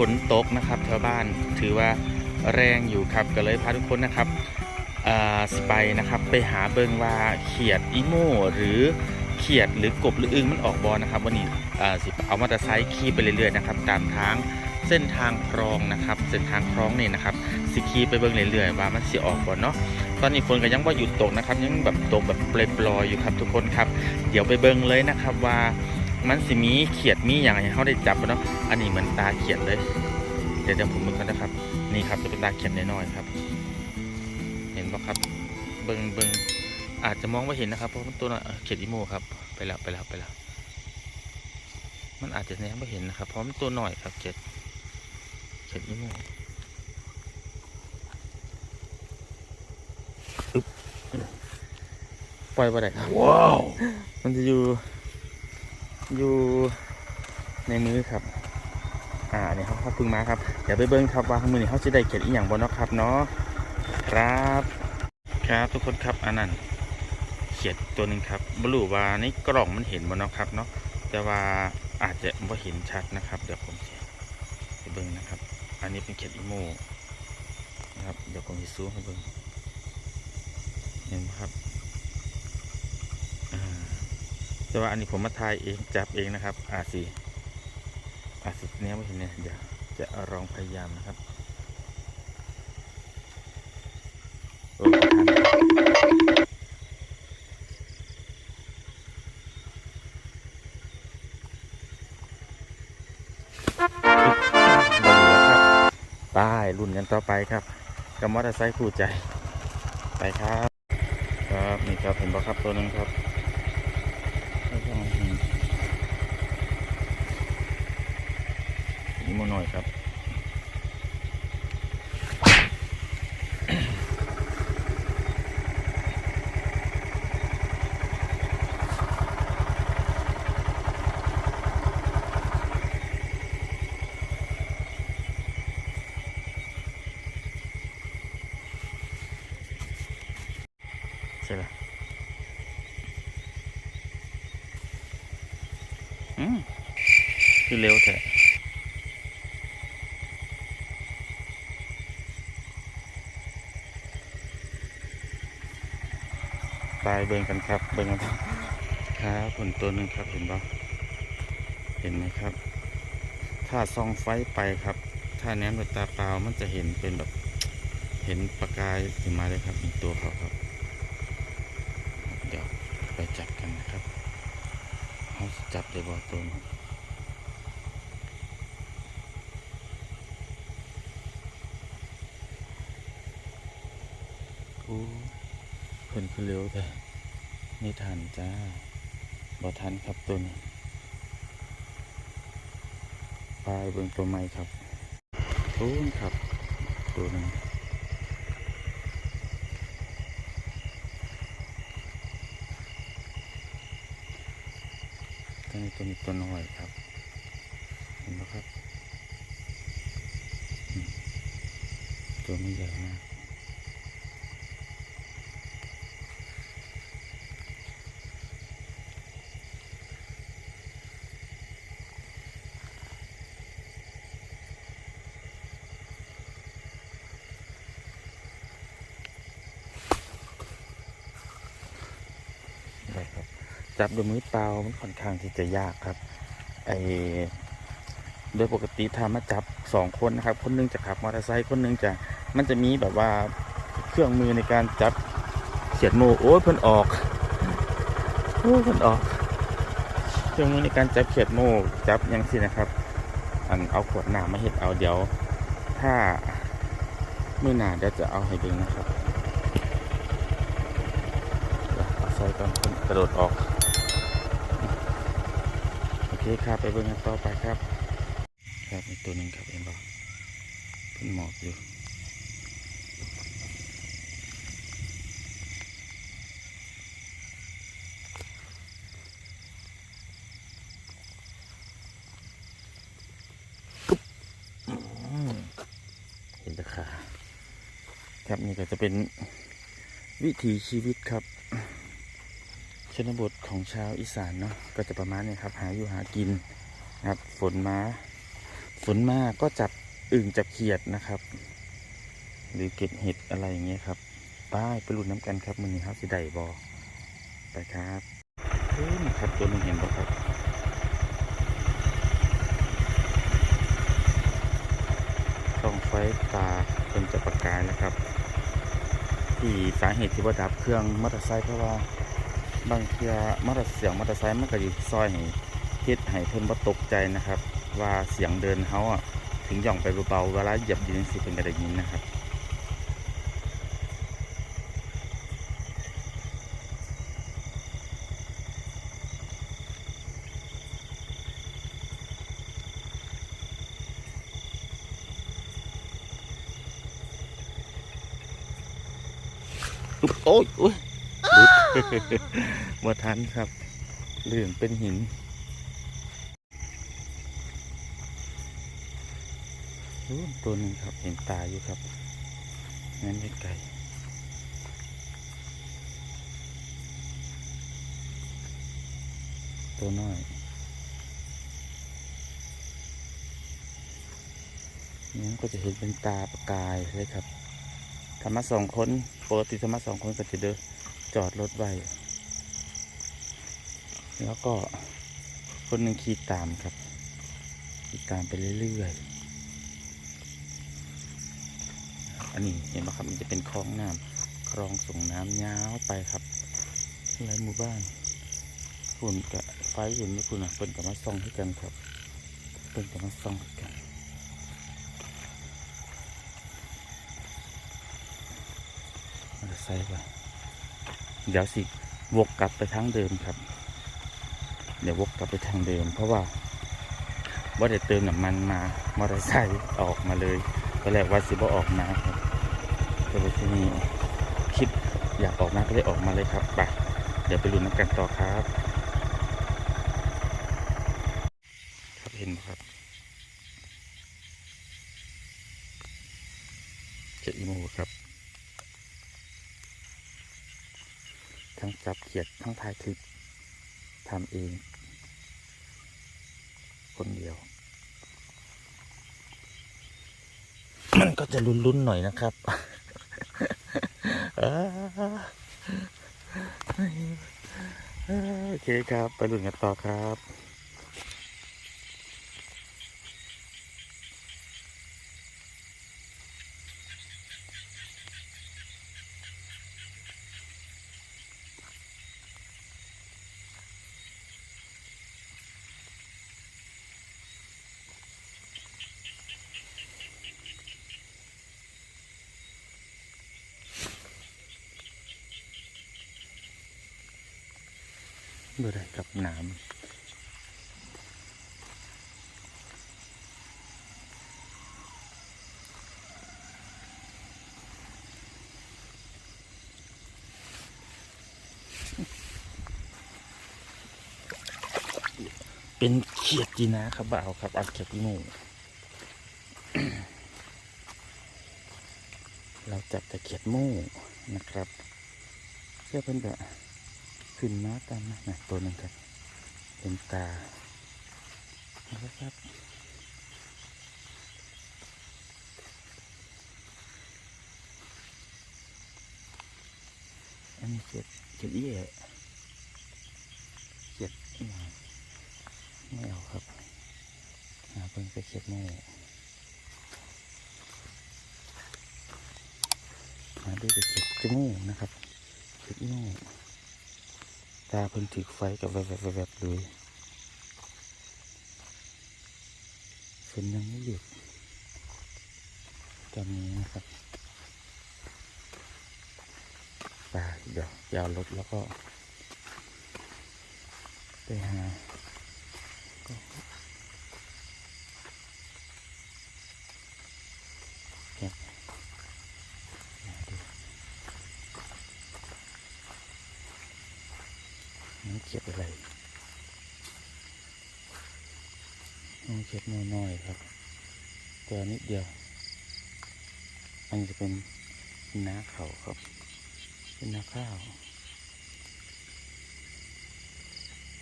ฝนตกนะครับแถวบ้านถือว่าแรงอยู่ครับก็เลยพาทุกคนนะครับสไปนะครับไปหาเบิงว่าเขียดอีโมหรือเขียดหรือกบหรืออึงมันออกบอลนะครับ วันนี้สิเอามอเตอร์ไซค์ขี่ไปเรื่อยๆนะครับตามทางเส้นทางคลองนะครับ เส้นทางคลองนี่นะครับสิขี่ไปเบิงเรื่อยๆว่ามันสิออกบ่เนาะตอนนี้ฝนก็ยังว่าหยุดตกนะครับยังแบบตกแบบเปรยๆอยู่ครับทุกคนครับ เดี๋ยวไปเบิงเลยนะครับว่า มันสิมีเขียดมีอย่างให้เขาได้จับบ่เนาะอันนี้เหมือนตาเขียดเลย เดี๋ยวเดี๋ยวผมมึงกันนะครับ นี่ครับจะเป็นตาเขียดน้อยๆครับ เห็นปะครับ เบิ่งเบิ่งอาจจะมองไม่เห็นนะครับเพราะมันตัวน้อยเอ่อเขียดอีโมครับ ไปแล้วไปแล้วไปแล้วมันอาจจะแนมไม่เห็นนะครับเพราะมันตัวน้อยครับเขียดเขียดอีโมอึ๊บปล่อยไปไหนครับว้าวมันจะอยู่ อยู่ในมือครับ อ่าเนี่ยเขาเขาพึ่งมาครับเดี๋ยวไปเบิ้งครับว่าข้างมือนี่เขาจะได้เขียนอีกอย่างบนนะครับเนาะครับครับทุกคนครับอันนั้นเขียดตัวหนึ่งครับบรูว่าในกล่องมันเห็นบนนะครับเนาะแต่ว่าอาจจะไม่เห็นชัดนะครับ เดี๋ยวผมจะไปเบิ้งนะครับ อันนี้เป็นเขียดอีโมนะครับเดี๋ยวผมจะซูมให้เบิ้งเห็นไหมครับ แต่ว่าอันนี้ผมมาทายเองจับเองนะครับอาสีอาสีเนี้ยไม่เห็นเนี่ยเดี๋ยวจะลองพยายามนะครับโอ้ทันไป้ายรุ่นกันต่อไปครับกับมอเตอร์ไซค์คู่ใจ ไปครับ ครับนี่ครับเห็นบ่ครับตัวหนึงครับ นี่โมหน่อยครับใช่ไหมอืมคือเร็วแท้ายเบิ่งกันครับเบิ่งกันครับครับผลตัวหนึ่งครับเห็นปะเห็นไหมครับ ถ้าส่องไฟไปครับ ถ้าแนมด้วยตาเปล่ามันจะเห็นเป็นแบบ เห็นประกายขึ้นมาเลยครับอีกตัวเขาครับ เดี๋ยวไปจับกันนะครับเขาจับได้บ่ตัวนี้เพิ่นคือเร็วแต่ ไม่ทันจ้าบ่ทันครับตัวนี้ปลายเบิ่งตัวใหม่ครับตู้นครับตัวนึงตัวนี้ตัวนี้ตัวน้อยครับ เห็นไหมครับ ตัวไม่ใหญ่มากได้ครับ จับด้วยมือเปล่ามันค่อนข้างที่จะยากครับ ไอโดยปกติถ้ามาจับสองคนนะครับ คนหนึงจะขับมอเตอร์ไซค์คนหนึงจะมันจะมีแบบว่าเครื่องมือในการจับเขียดโมโอ้ยเพิ่นออกโอ้ยเพิ่นออก เครื่องมือในการจับเขียดโมจับยังสินะครับ อันเอาขวดน้ำมาเฮ็ดเอาเดี๋ยว ถ้ามื่อหนาเดี๋ยวจะเอาให้ดูนะครับเอาใส่ตอนกระโดดออก เคครับไปเบิ่งกันต่อไปครับ ครับอีกตัวหนึ่งครับเอ็นบอกเป็นหมอบอยู่เห็นราคาครับนี่ก็จะเป็นวิถีชีวิตครับ นบทของชาวอีสานเนาะก็จะประมาณนี้ครับ หาอยู่หากินนะครับ ฝนมาฝนมาก็จับอึ่งจับเขียดนะครับ หรือเก็บเห็ดอะไรอย่างเงี้ยครับป้ายไปลุ้นน้ำกันครับมือนี้ครับสิได้บอไปครับเฮ้ยครับตัวนึงเห็นบ่ครับช่องไฟตาเป็นจะประกายแล้วครับ ที่สาเหตุที่ว่าดับเครื่องมอเตอร์ไซค์เพราะว่า บางเทียมอเตอร์เสียงมอเตอร์ไซค์มันก็อยู่ซอยให้เฮ็ดให้เพิ่นบ่ตกใจนะครับ ว่าเสียงเดินเฮาอะถึงย่องไปเบาๆเวลาเหยียบดินสิเพิ่นก็ได้ยินนะครับอุ๊บโอ้ยโอ้ย หลุดมาทันครับเหลือนเป็นหินโอ้ตัวหนึ่งครับเห็นตาอยู่ครับงั้นไม่ไกลตัวน้อยนี่ก็จะเห็นเป็นตาประกายเลยครับธรรมะสองคนปกติธรรมะสองคนก็จะเดิน จอดรถไว้ แล้วก็คนหนึ่งขี่ตามครับ ขี่ตามไปเรื่อยๆ อันนี้เห็นไหมครับมันจะเป็นคลองน้ำคลองส่งน้ำยาวไปครับหลายหมู่บ้านฝุ่นกับไฟเห็นไหมคุณอะเป็นกับมาส่องให้กันครับเป็นกับมาส่องให้กันมอเตอร์ไซค์ไป เดี๋ยวสิวกกลับไปทางเดิมครับ เดี๋ยววกกลับไปทางเดิม เพราะว่าว่าได้เติมน้ำมันมามอเตอร์ไซค์ออกมาเลยตอนแรกว่าสิบ่ออกมาครับแต่ว่าที่นี่คิดอยากออกมาก็เลยออกมาเลยครับไปเดี๋ยวไปลุ้นน้ำกันต่อครับ ครับเห็นไหมครับเจ็ดอีโมครับ ทั้งจับเขียดทั้งท้ายคลิปทำเอง คนเดียว มันก็จะลุ้นๆหน่อยนะครับโอเคครับ ไปลุ้นกันต่อครับ เมื่อไรกับน้ำเป็นเขียดจีนะครับบ่าวครับเอาเขียดอีโมเราจับแต่เขียดโม่นะครับเสื้อเพิ่นแบบ ขึ้นมาตามนะนะตัวนึงครับเป็นตานะครับอันนี้เขียดเขียดเอี้ยเขียดอีหยังไม่เอาครับหาเพิ่งไปเขียดโม่มาด้วยกับเก็บจมูกนะครับเก็บจมูก ตาเพิ่นถือไฟกับแวบๆแวบๆเลยฝนยังไม่หยุดตอนนี้นะครับไปเดี๋ยวยาวรถแล้วก็ ไปหาก็เก็บ น้ำ เก็บอะไรน้ำเก็บน้อยๆครับตัวนิดเดียว อันนี้จะเป็นน้าเขาครับ เป็นน้าข้าว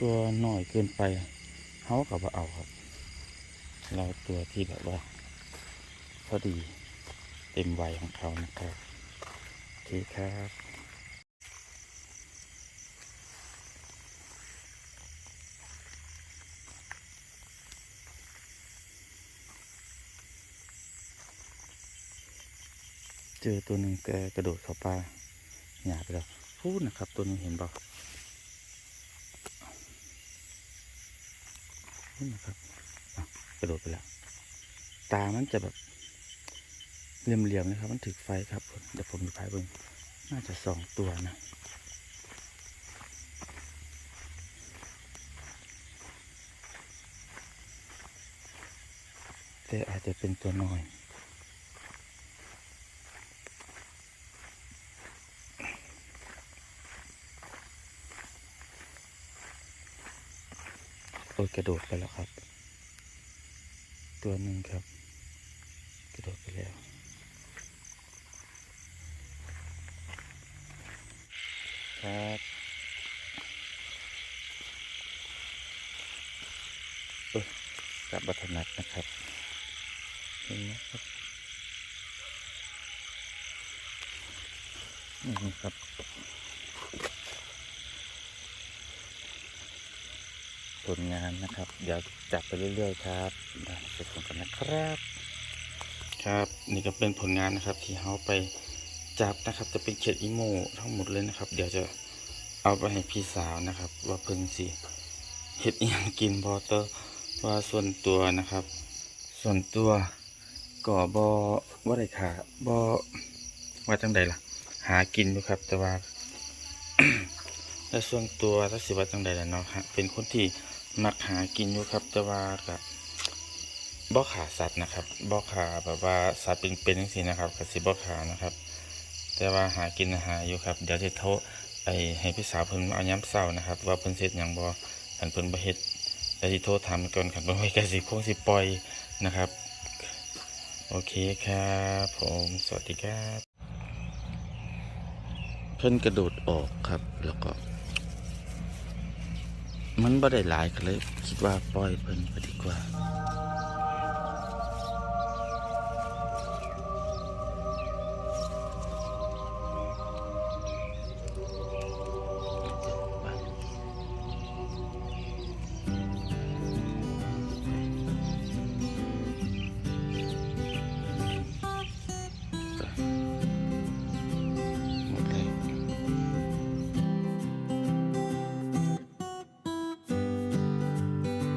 ตัวหน่อยเกินไปเขากับว่าเอาครับ เราตัวที่แบบว่า พอดีเต็มวัยของเขานะครับ โอเคครับ อตัวหนึ่งแกกระโดดเข้าป่าหยาไปแล้วพูดนะครับ ตัวนึงเห็นบอกนี่นะครับกระโดดไปแล้ว ตามันจะแบบเหลี่ยมๆนะครับ มันถึกไฟครับเดี๋ยวผมดูภายเบิ่งน่าจะสองตัวนะแต่อาจจะเป็นตัวน้อย โอ้กระโดดไปแล้วครับ ตัวหนึ่งครับ กระโดดไปแล้ว ครับเอ้ยจับบัตนัดนะครับเห็นไหมครับ นี่ครับ ผลงานนะครับ เดี๋ยวจับไปเรื่อยๆครับไปชมกันนะครับ ครับนี่ก็เป็นผลงานนะครับ ที่เขาไปจับนะครับ จะเป็นเขียดอีโมทั้งหมดเลยนะครับ เดี๋ยวจะเอาไปให้พี่สาวนะครับ ว่าเพิ่งสิเห็ดอหยังกินบอเตอร์ว่าส่วนตัวนะครับ ส่วนตัวก่อบอว่าไรขาบอว่าจังใดล่ะ หากินอยู่ครับ แต่ว่าและส่วนตัวถ้าสิว่าจังใดล่ะเนาะฮะเป็นคนที่ มักหากินอยู่ครับ แต่ว่ากับบ่ขาสัตว์นะครับบ่ขาแบบว่าสัตว์เป็นๆจังซี่นะครับก็สิบ่ขานะครับ แต่ว่าหากินหาอยู่ครับ เดี๋ยวจะโทรไอให้พี่สาวเพิ่นเอาย้ำเศร้านะครับ ว่าเพิ่นเสร็จหยังบ่คันเพิ่นบ่เฮ็ดเดี๋ยวสิโทรถามก่อนคันเพิ่นบ่เฮ็ดก็สิคงสิปล่อยนะครับ โอเคครับผมสวัสดีครับ เพิ่นกระโดดออกครับแล้วก็ มันบ่ได้หลายก็เลย คิดว่าปล่อยเพิ่นไปดีกว่า